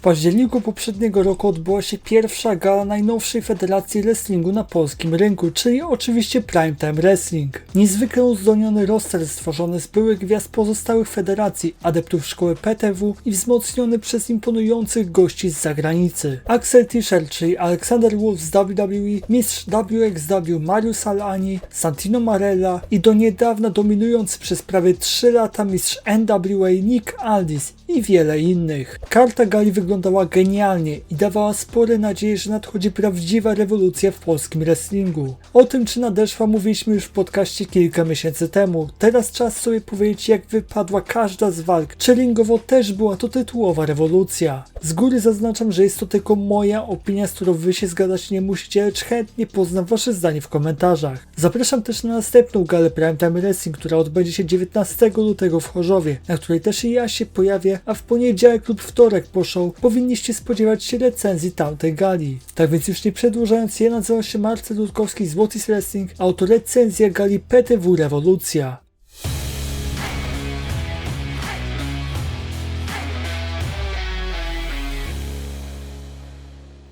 W październiku poprzedniego roku odbyła się pierwsza gala najnowszej federacji wrestlingu na polskim rynku, czyli oczywiście Primetime Wrestling. Niezwykle uzdolniony roster stworzony z byłych gwiazd pozostałych federacji, adeptów szkoły PTW i wzmocniony przez imponujących gości z zagranicy. Axel Tischer, czyli Alexander Wolf z WWE, mistrz WXW Marius Alani, Santino Marella i do niedawna dominujący przez prawie 3 lata mistrz NWA Nick Aldis i wiele innych. Karta gali wyglądała genialnie i dawała spore nadzieje, że nadchodzi prawdziwa rewolucja w polskim wrestlingu. O tym, czy nadeszła, mówiliśmy już w podcaście kilka miesięcy temu. Teraz czas sobie powiedzieć, jak wypadła każda z walk. Czy też była to tytułowa rewolucja. Z góry zaznaczam, że jest to tylko moja opinia, z którą wy się zgadać nie musicie, lecz chętnie poznam wasze zdanie w komentarzach. Zapraszam też na następną galę Primetime Wrestling, która odbędzie się 19 lutego w Chorzowie, na której też i ja się pojawię, a w poniedziałek lub wtorek po powinniście spodziewać się recenzji tamtej gali. Tak więc już nie przedłużając, ja nazywam się Marcel Rutkowski z Wrestling, a oto recenzja gali PTW Rewolucja.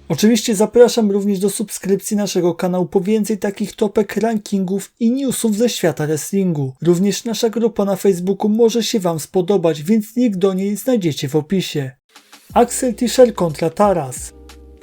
Oczywiście zapraszam również do subskrypcji naszego kanału po więcej takich topek, rankingów i newsów ze świata wrestlingu. Również nasza grupa na Facebooku może się Wam spodobać, więc link do niej znajdziecie w opisie. Axel Tischer kontra Taras.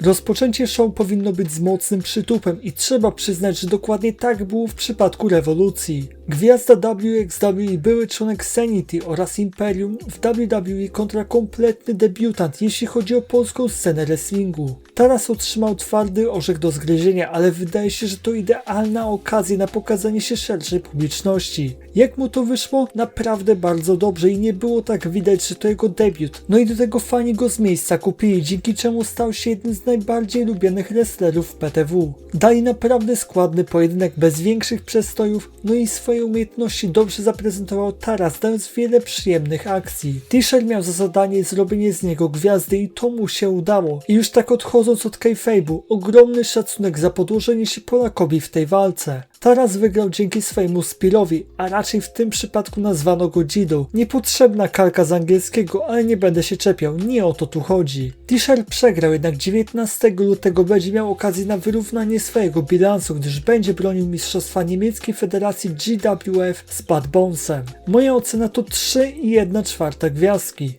Rozpoczęcie show powinno być z mocnym przytupem i trzeba przyznać, że dokładnie tak było w przypadku rewolucji. Gwiazda WXW były członek Sanity oraz Imperium w WWE kontra kompletny debiutant, jeśli chodzi o polską scenę wrestlingu. Taras otrzymał twardy orzech do zgryzienia, ale wydaje się, że to idealna okazja na pokazanie się szerszej publiczności. Jak mu to wyszło? Naprawdę bardzo dobrze i nie było tak widać, że to jego debiut. No i do tego fani go z miejsca kupili, dzięki czemu stał się jednym z najbardziej lubianych wrestlerów w PTW. Dali naprawdę składny pojedynek bez większych przestojów, no i swoje umiejętności dobrze zaprezentował Taras, dając wiele przyjemnych akcji. Tischer miał za zadanie zrobienie z niego gwiazdy i to mu się udało. I już tak odchodząc od kayfabe'u, ogromny szacunek za podłożenie się Polakowi w tej walce. Taras wygrał dzięki swojemu Spirowi, a raczej w tym przypadku nazwano go Jidą. Niepotrzebna kalka z angielskiego, ale nie będę się czepiał, nie o to tu chodzi. Tischer przegrał, jednak 19 lutego będzie miał okazję na wyrównanie swojego bilansu, gdyż będzie bronił mistrzostwa niemieckiej federacji GWF z Bad Bonesem. Moja ocena to 3,1 czwarta gwiazdki.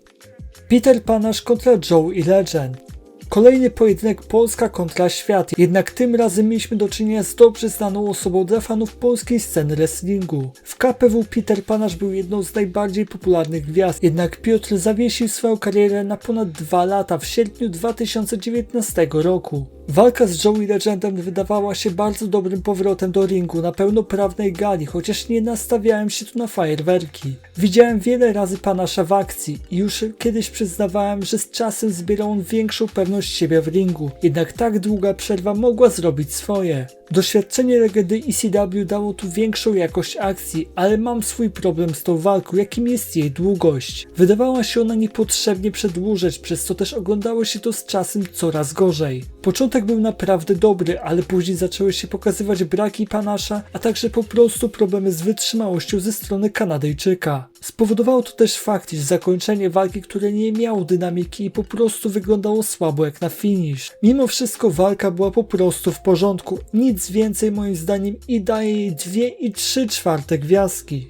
Peter Panasz kontra Joe i Legend. Kolejny pojedynek Polska kontra świat, jednak tym razem mieliśmy do czynienia z dobrze znaną osobą dla fanów polskiej sceny wrestlingu. W KPW Peter Panasz był jedną z najbardziej popularnych gwiazd, jednak Piotr zawiesił swoją karierę na ponad dwa lata w sierpniu 2019 roku. Walka z Joey Legendem wydawała się bardzo dobrym powrotem do ringu na pełnoprawnej gali, chociaż nie nastawiałem się tu na fajerwerki. Widziałem wiele razy Panasza w akcji i już kiedyś przyznawałem, że z czasem zbierał on większą pewność siebie w ringu, jednak tak długa przerwa mogła zrobić swoje. Doświadczenie legendy ECW dało tu większą jakość akcji, ale mam swój problem z tą walką, jakim jest jej długość. Wydawała się ona niepotrzebnie przedłużać, przez co też oglądało się to z czasem coraz gorzej. Początek był naprawdę dobry, ale później zaczęły się pokazywać braki Panasza, a także po prostu problemy z wytrzymałością ze strony Kanadyjczyka. Spowodowało to też fakt, iż zakończenie walki, które nie miało dynamiki i po prostu wyglądało słabo jak na finish. Mimo wszystko walka była po prostu w porządku, nic więcej moim zdaniem i daje jej 2 i 3 czwarte gwiazdki.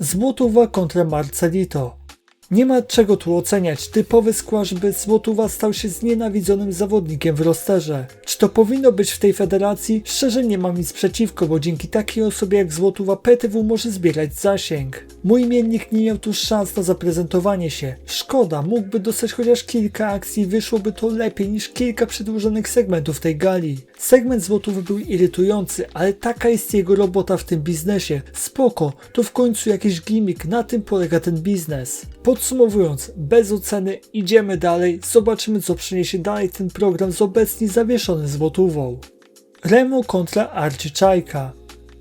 Złotowa kontra Marcelito. Nie ma czego tu oceniać. Typowy squash bez Złotuwa stał się znienawidzonym zawodnikiem w rosterze. Czy to powinno być w tej federacji? Szczerze nie mam nic przeciwko, bo dzięki takiej osobie jak Złotuwa PTW może zbierać zasięg. Mój imiennik nie miał tu szans na zaprezentowanie się. Szkoda, mógłby dostać chociaż kilka akcji i wyszłoby to lepiej niż kilka przedłużonych segmentów tej gali. Segment Złotówy był irytujący, ale taka jest jego robota w tym biznesie. Spoko, to w końcu jakiś gimmick, na tym polega ten biznes. Podsumowując, bez oceny idziemy dalej, zobaczymy co przyniesie dalej ten program z obecnie zawieszonym złotówą. Remo kontra Archie Czajka.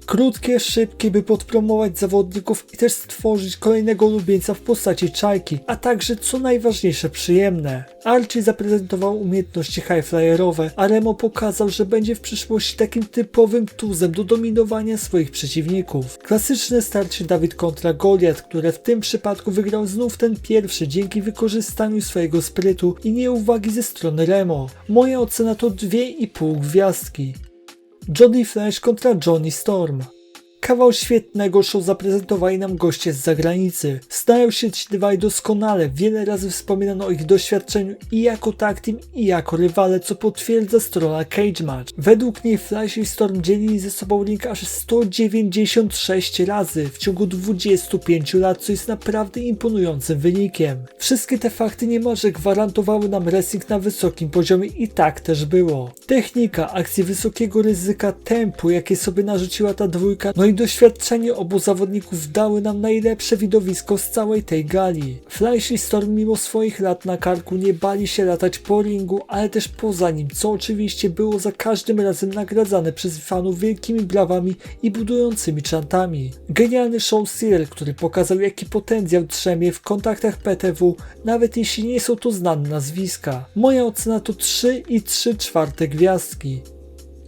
Krótkie, szybkie, by podpromować zawodników i też stworzyć kolejnego ulubieńca w postaci czajki, a także co najważniejsze przyjemne. Archie zaprezentował umiejętności highflyerowe, a Remo pokazał, że będzie w przyszłości takim typowym tuzem do dominowania swoich przeciwników. Klasyczne starcie Dawid kontra Goliat, które w tym przypadku wygrał znów ten pierwszy dzięki wykorzystaniu swojego sprytu i nieuwagi ze strony Remo. Moja ocena to 2,5 gwiazdki. Johnny Flash kontra Johnny Storm. Kawał świetnego show zaprezentowali nam goście z zagranicy. Znają się ci dwaj doskonale, wiele razy wspominano o ich doświadczeniu i jako tag team i jako rywale, co potwierdza strona Cage Match. Według niej Flash i Storm dzielili ze sobą ring aż 196 razy w ciągu 25 lat, co jest naprawdę imponującym wynikiem. Wszystkie te fakty niemalże gwarantowały nam wrestling na wysokim poziomie i tak też było. Technika, akcje wysokiego ryzyka, tempo, jakie sobie narzuciła ta dwójka, no i doświadczenie obu zawodników dały nam najlepsze widowisko z całej tej gali. Flash i Storm mimo swoich lat na karku nie bali się latać po ringu, ale też poza nim, co oczywiście było za każdym razem nagradzane przez fanów wielkimi brawami i budującymi czantami. Genialny show Cyril, który pokazał jaki potencjał trzemie w kontaktach PTW, nawet jeśli nie są to znane nazwiska. Moja ocena to 3 i 3 czwarte gwiazdki.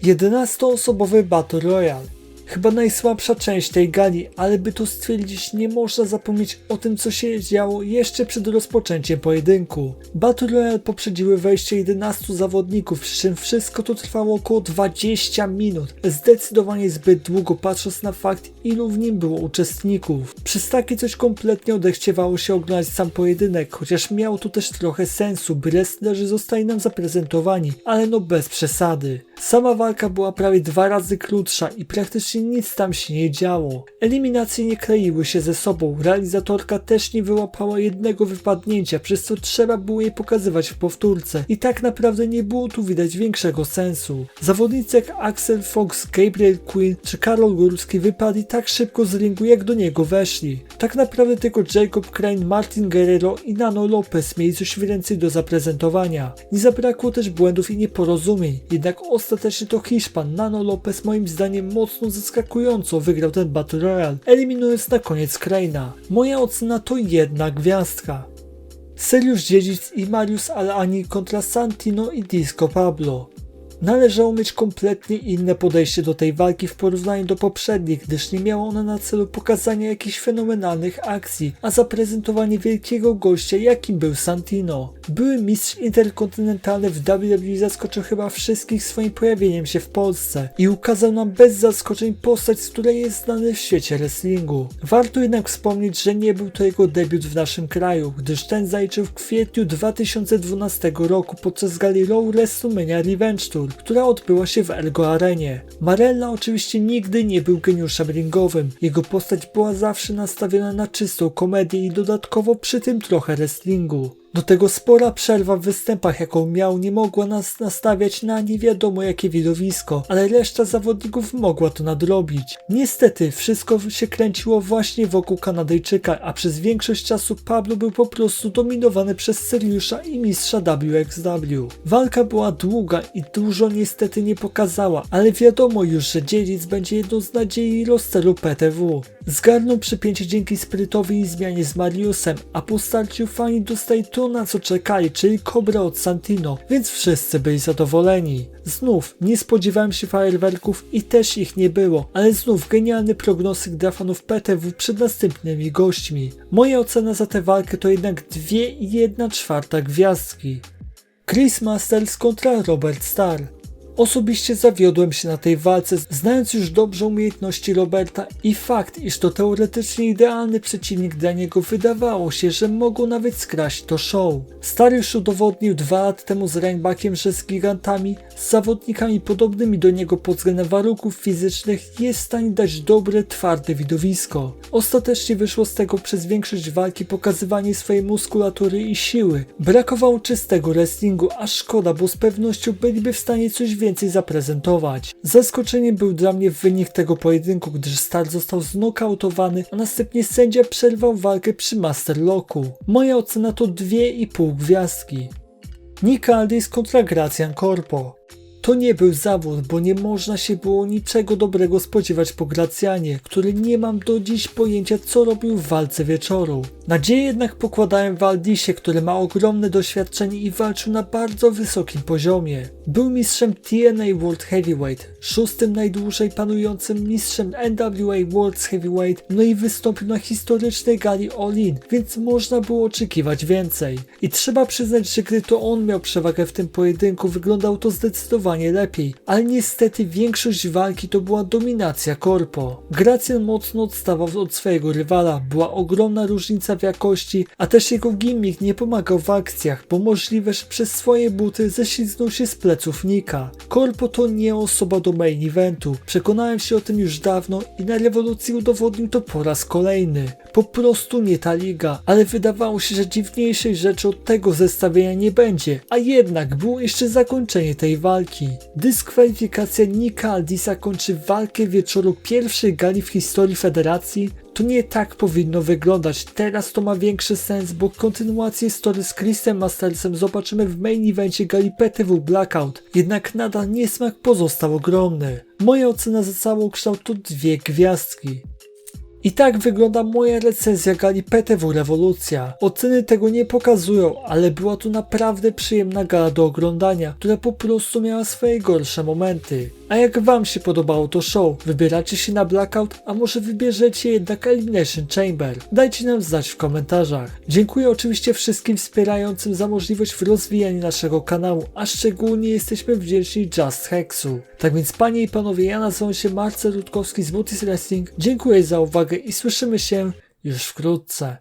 11-osobowy Battle Royale chyba najsłabsza część tej gali, ale by to stwierdzić nie można zapomnieć o tym co się działo jeszcze przed rozpoczęciem pojedynku. Battle Royale poprzedziły wejście 11 zawodników, przy czym wszystko to trwało około 20 minut. Zdecydowanie zbyt długo patrząc na fakt ilu w nim było uczestników. Przez takie coś kompletnie odechciewało się oglądać sam pojedynek, chociaż miał tu też trochę sensu, by wrestlerzy zostali nam zaprezentowani, ale no bez przesady. Sama walka była prawie dwa razy krótsza i praktycznie nic tam się nie działo. Eliminacje nie kleiły się ze sobą, realizatorka też nie wyłapała jednego wypadnięcia, przez co trzeba było jej pokazywać w powtórce i tak naprawdę nie było tu widać większego sensu. Zawodnicy jak Axel Fox, Gabriel Quinn czy Karol Górski wypadli tak szybko z ringu jak do niego weszli. Tak naprawdę tylko Jacob Crane, Martin Guerrero i Nano Lopez mieli coś więcej do zaprezentowania. Nie zabrakło też błędów i nieporozumień, jednak ostatecznie to Hiszpan Nano Lopez moim zdaniem mocno zaskakująco wygrał ten Battle Royale, eliminując na koniec Crane'a. Moja ocena to jedna gwiazdka. Seriusz Dziedzic i Marius Alani kontra Santino i Disco Pablo. Należało mieć kompletnie inne podejście do tej walki w porównaniu do poprzednich, gdyż nie miała ona na celu pokazania jakichś fenomenalnych akcji, a zaprezentowanie wielkiego gościa jakim był Santino. Były mistrz interkontynentalny w WWE zaskoczył chyba wszystkich swoim pojawieniem się w Polsce i ukazał nam bez zaskoczeń postać, z której jest znany w świecie wrestlingu. Warto jednak wspomnieć, że nie był to jego debiut w naszym kraju, gdyż ten zaliczył w kwietniu 2012 roku podczas gali Raw WrestleMania Revenge Tour, która odbyła się w Ergo Arenie. Marella oczywiście nigdy nie był geniuszem ringowym, jego postać była zawsze nastawiona na czystą komedię i dodatkowo przy tym trochę wrestlingu. Do tego spora przerwa w występach, jaką miał, nie mogła nas nastawiać na nie wiadomo jakie widowisko, ale reszta zawodników mogła to nadrobić. Niestety, wszystko się kręciło właśnie wokół Kanadyjczyka, a przez większość czasu Pablo był po prostu dominowany przez Seriusza i mistrza WXW. Walka była długa i dużo niestety nie pokazała, ale wiadomo już, że dziedzic będzie jedną z nadziei rosteru PTW. Zgarnął przypięcie dzięki sprytowi i zmianie z Mariusem, a po starciu fani dostali to na co czekali, czyli Cobra od Santino, więc wszyscy byli zadowoleni. Znów nie spodziewałem się fajerwerków i też ich nie było, ale znów genialny prognostyk dla fanów PTW przed następnymi gośćmi. Moja ocena za tę walkę to jednak 2,1 czwarta gwiazdki. Chris Masters kontra Robert Starr. Osobiście zawiodłem się na tej walce, znając już dobrze umiejętności Roberta i fakt, iż to teoretycznie idealny przeciwnik dla niego wydawało się, że mogą nawet skraść to show. Stary już udowodnił dwa lata temu z Rainbackiem, że z gigantami, z zawodnikami podobnymi do niego pod względem warunków fizycznych jest w stanie dać dobre, twarde widowisko. Ostatecznie wyszło z tego przez większość walki pokazywanie swojej muskulatury i siły. Brakowało czystego wrestlingu, a szkoda, bo z pewnością byliby w stanie coś więcej więcej zaprezentować. Zaskoczeniem był dla mnie wynik tego pojedynku, gdyż Star został znokautowany, a następnie sędzia przerwał walkę przy Masterlocku. Moja ocena to 2,5 gwiazdki. Nick Aldis kontra Gracjan Corpo. To nie był zawód, bo nie można się było niczego dobrego spodziewać po Gracjanie, który nie mam do dziś pojęcia co robił w walce wieczoru. Nadzieję jednak pokładałem w Aldisie, który ma ogromne doświadczenie i walczył na bardzo wysokim poziomie. Był mistrzem TNA World Heavyweight, szóstym najdłużej panującym mistrzem NWA World Heavyweight, no i wystąpił na historycznej gali All In, więc można było oczekiwać więcej. I trzeba przyznać, że gdy to on miał przewagę w tym pojedynku, wyglądał to zdecydowanie lepiej, ale niestety większość walki to była dominacja korpo. Gracjan mocno odstawał od swojego rywala, była ogromna różnica w jakości, a też jego gimmick nie pomagał w akcjach, bo możliwe, że przez swoje buty ześliznął się z pleców Nika. Korpo to nie osoba do main eventu, przekonałem się o tym już dawno i na rewolucji udowodnił to po raz kolejny. Po prostu nie ta liga, ale wydawało się, że dziwniejszej rzeczy od tego zestawienia nie będzie, a jednak było jeszcze zakończenie tej walki. Dyskwalifikacja Nika Aldisa kończy walkę wieczoru pierwszej gali w historii federacji, to nie tak powinno wyglądać. Teraz to ma większy sens, bo kontynuację story z Chrisem Mastersem zobaczymy w main evencie gali PTW Blackout. Jednak nadal niesmak pozostał ogromny. Moja ocena za cały kształt to dwie gwiazdki. I tak wygląda moja recenzja gali PTW Rewolucja. Oceny tego nie pokazują, ale była to naprawdę przyjemna gala do oglądania, która po prostu miała swoje gorsze momenty. A jak wam się podobało to show? Wybieracie się na Blackout, a może wybierzecie jednak Elimination Chamber? Dajcie nam znać w komentarzach. Dziękuję oczywiście wszystkim wspierającym za możliwość rozwijania naszego kanału, a szczególnie jesteśmy wdzięczni Just Hexu. Tak więc panie i panowie, ja nazywam się Marcel Rutkowski z Mutis Wrestling. Dziękuję za uwagę i słyszymy się już wkrótce.